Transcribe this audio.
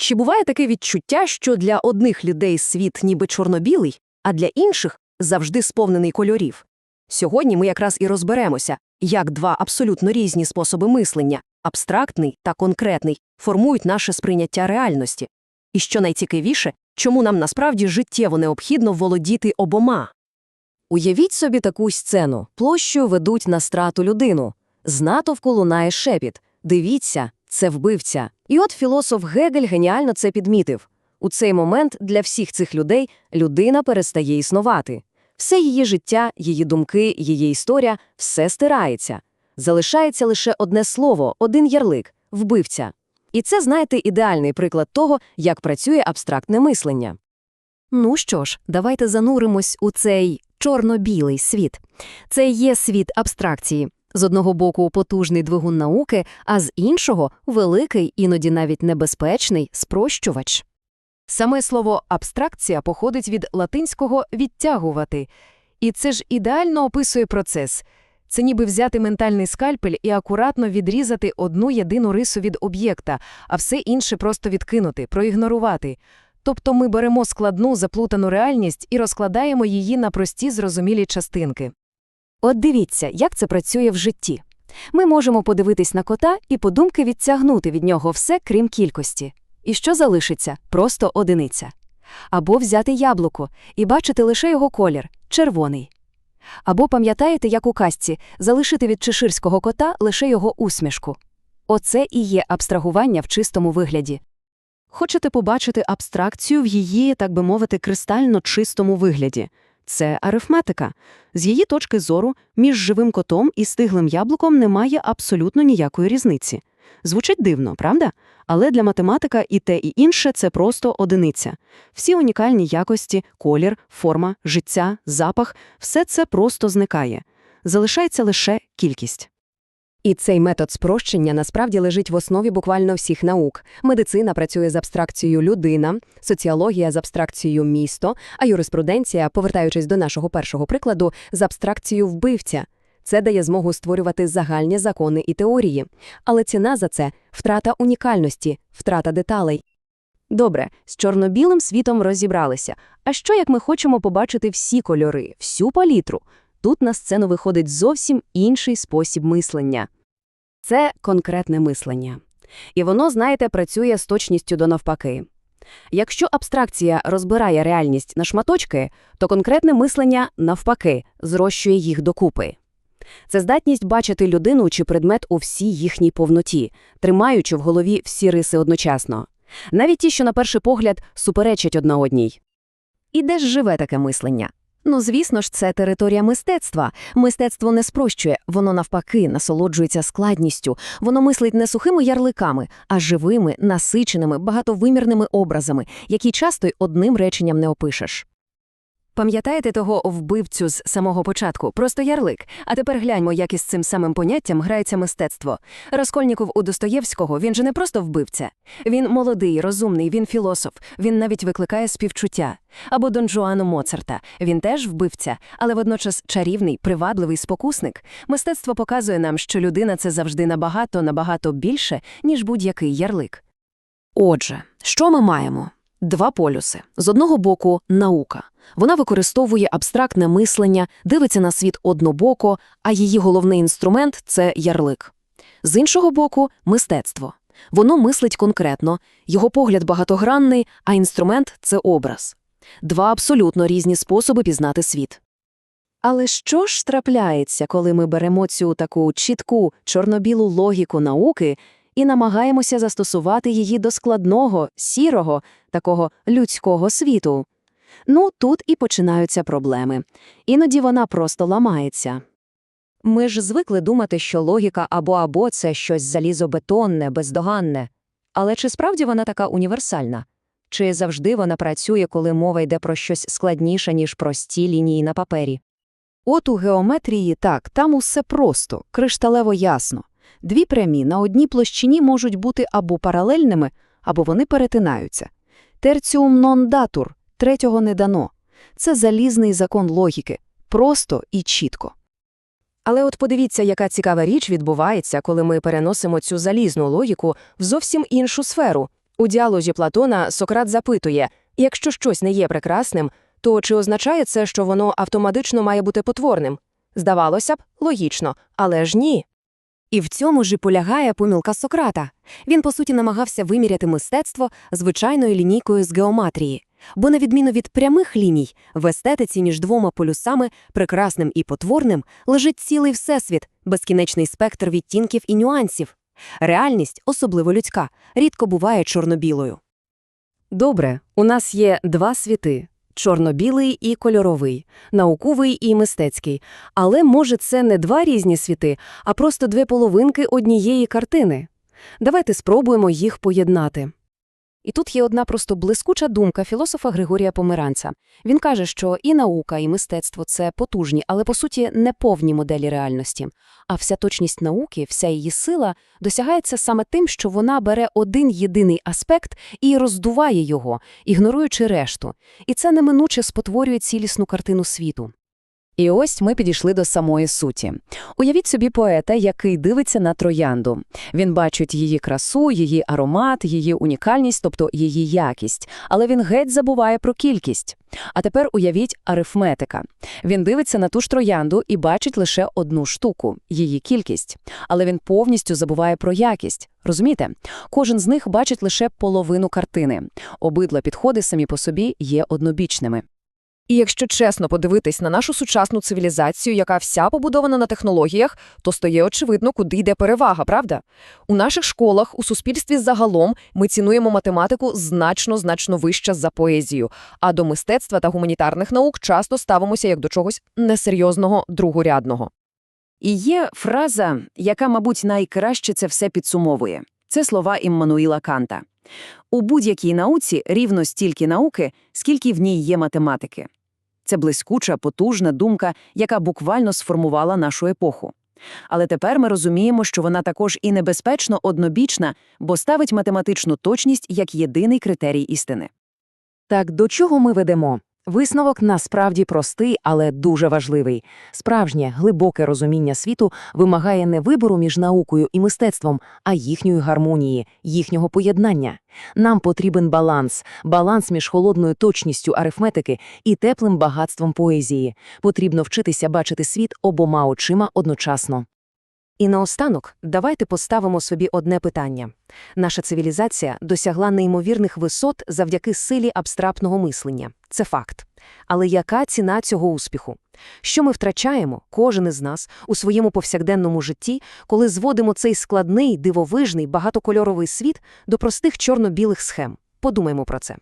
Чи буває таке відчуття, що для одних людей світ ніби чорно-білий, а для інших завжди сповнений кольорів? Сьогодні ми якраз і розберемося, як два абсолютно різні способи мислення абстрактний та конкретний формують наше сприйняття реальності. І що найцікавіше, чому нам насправді життєво необхідно володіти обома. Уявіть собі таку сцену. Площу ведуть на страту людину. З натовку лунає шепіт. Дивіться, це вбивця. І от філософ Гегель геніально це підмітив. У цей момент для всіх цих людей людина перестає існувати. Все її життя, її думки, її історія – все стирається. Залишається лише одне слово, один ярлик – вбивця. І це, знаєте, ідеальний приклад того, як працює абстрактне мислення. Ну що ж, давайте зануримось у цей чорно-білий світ. Це є світ абстракції. З одного боку потужний двигун науки, а з іншого – великий, іноді навіть небезпечний спрощувач. Саме слово абстракція походить від латинського відтягувати, і це ж ідеально описує процес. Це ніби взяти ментальний скальпель і акуратно відрізати одну єдину рису від об'єкта, а все інше просто відкинути, проігнорувати. Тобто ми беремо складну заплутану реальність і розкладаємо її на прості зрозумілі частинки. От дивіться, як це працює в житті. Ми можемо подивитись на кота і подумки відтягнути від нього все, крім кількості. І що залишиться? Просто одиниця. Або взяти яблуко і бачити лише його колір – червоний. Або пам'ятаєте, як у казці, залишити від чеширського кота лише його усмішку. Оце і є абстрагування в чистому вигляді. Хочете побачити абстракцію в її, так би мовити, кристально чистому вигляді? Це арифметика. З її точки зору, між живим котом і стиглим яблуком немає абсолютно ніякої різниці. Звучить дивно, правда? Але для математика і те, і інше – це просто одиниця. Всі унікальні якості, колір, форма, життя, запах – все це просто зникає. Залишається лише кількість. І цей метод спрощення насправді лежить в основі буквально всіх наук. Медицина працює з абстракцією людина, соціологія з абстракцією місто, а юриспруденція, повертаючись до нашого першого прикладу, з абстракцією вбивця. Це дає змогу створювати загальні закони і теорії. Але ціна за це – втрата унікальності, втрата деталей. Добре, з чорно-білим світом розібралися. А що, як ми хочемо побачити всі кольори, всю палітру? Тут на сцену виходить зовсім інший спосіб мислення. Це конкретне мислення. І воно, знаєте, працює з точністю до навпаки. Якщо абстракція розбирає реальність на шматочки, то конкретне мислення, навпаки, зрощує їх докупи. Це здатність бачити людину чи предмет у всій їхній повноті, тримаючи в голові всі риси одночасно. Навіть ті, що на перший погляд суперечать одна одній. І де ж живе таке мислення? Ну, звісно ж, це територія мистецтва. Мистецтво не спрощує, воно навпаки насолоджується складністю. Воно мислить не сухими ярликами, а живими, насиченими, багатовимірними образами, які часто й одним реченням не опишеш. Пам'ятаєте того вбивцю з самого початку? Просто ярлик. А тепер гляньмо, як із цим самим поняттям грається мистецтво. Розкольніков у Достоєвського він же не просто вбивця. Він молодий, розумний, він філософ, він навіть викликає співчуття. Або Дон Жуану Моцарта. Він теж вбивця, але водночас чарівний, привабливий спокусник. Мистецтво показує нам, що людина це завжди набагато, набагато більше, ніж будь-який ярлик. Отже, що ми маємо? Два полюси. З одного боку – наука. Вона використовує абстрактне мислення, дивиться на світ однобоко, а її головний інструмент – це ярлик. З іншого боку – мистецтво. Воно мислить конкретно, його погляд багатогранний, а інструмент – це образ. Два абсолютно різні способи пізнати світ. Але що ж трапляється, коли ми беремо цю таку чітку чорно-білу логіку науки і намагаємося застосувати її до складного, сірого, такого людського світу? Ну, тут і починаються проблеми. Іноді вона просто ламається. Ми ж звикли думати, що логіка або-або – це щось залізобетонне, бездоганне. Але чи справді вона така універсальна? Чи завжди вона працює, коли мова йде про щось складніше, ніж прості лінії на папері? От у геометрії так, там усе просто, кришталево ясно. Дві прямі на одній площині можуть бути або паралельними, або вони перетинаються. Терціум нон датур – третього не дано. Це залізний закон логіки, просто і чітко. Але от подивіться, яка цікава річ відбувається, коли ми переносимо цю залізну логіку в зовсім іншу сферу У діалозі Платона Сократ запитує, якщо щось не є прекрасним, то чи означає це, що воно автоматично має бути потворним? Здавалося б, логічно, але ж ні. І в цьому ж і полягає помилка Сократа. Він, по суті, намагався виміряти мистецтво звичайною лінійкою з геоматрії. Бо, на відміну від прямих ліній, в естетиці між двома полюсами, прекрасним і потворним, лежить цілий всесвіт, безкінечний спектр відтінків і нюансів. Реальність, особливо людська, рідко буває чорно-білою. Добре, у нас є два світи чорно-білий і кольоровий, науковий і мистецький. Але, може, це не два різні світи, а просто дві половинки однієї картини. Давайте спробуємо їх поєднати. І тут є одна просто блискуча думка філософа Григорія Померанця. Він каже, що і наука, і мистецтво це потужні, але по суті неповні моделі реальності. А вся точність науки, вся її сила досягається саме тим, що вона бере один єдиний аспект і роздуває його, ігноруючи решту. І це неминуче спотворює цілісну картину світу. І ось ми підійшли до самої суті. Уявіть собі поета, який дивиться на троянду. Він бачить її красу, її аромат, її унікальність, тобто її якість, але він геть забуває про кількість. А тепер уявіть арифметика. Він дивиться на ту ж троянду і бачить лише одну штуку її кількість, але він повністю забуває про якість. Розумієте? Кожен з них бачить лише половину картини. Обидва підходи самі по собі є однобічними. І якщо чесно подивитись на нашу сучасну цивілізацію, яка вся побудована на технологіях, то стає очевидно, куди йде перевага, правда? У наших школах, у суспільстві загалом ми цінуємо математику значно-значно вище за поезію, а до мистецтва та гуманітарних наук часто ставимося як до чогось несерйозного, другорядного. І є фраза, яка, мабуть, найкраще це все підсумовує. Це слова Іммануїла Канта. У будь-якій науці рівно стільки науки, скільки в ній є математики. Це блискуча, потужна думка, яка буквально сформувала нашу епоху. Але тепер ми розуміємо, що вона також і небезпечно однобічна, бо ставить математичну точність як єдиний критерій істини. Так до чого ми ведемо? Висновок насправді простий, але дуже важливий. Справжнє, глибоке розуміння світу вимагає не вибору між наукою і мистецтвом, а їхньої гармонії, їхнього поєднання. Нам потрібен баланс, баланс між холодною точністю арифметики і теплим багатством поезії. Потрібно вчитися бачити світ обома очима одночасно. І наостанок давайте поставимо собі одне питання. Наша цивілізація досягла неймовірних висот завдяки силі абстрактного мислення. Це факт. Але яка ціна цього успіху? Що ми втрачаємо, кожен із нас, у своєму повсякденному житті, коли зводимо цей складний, дивовижний, багатокольоровий світ до простих чорно-білих схем? Подумаймо про це.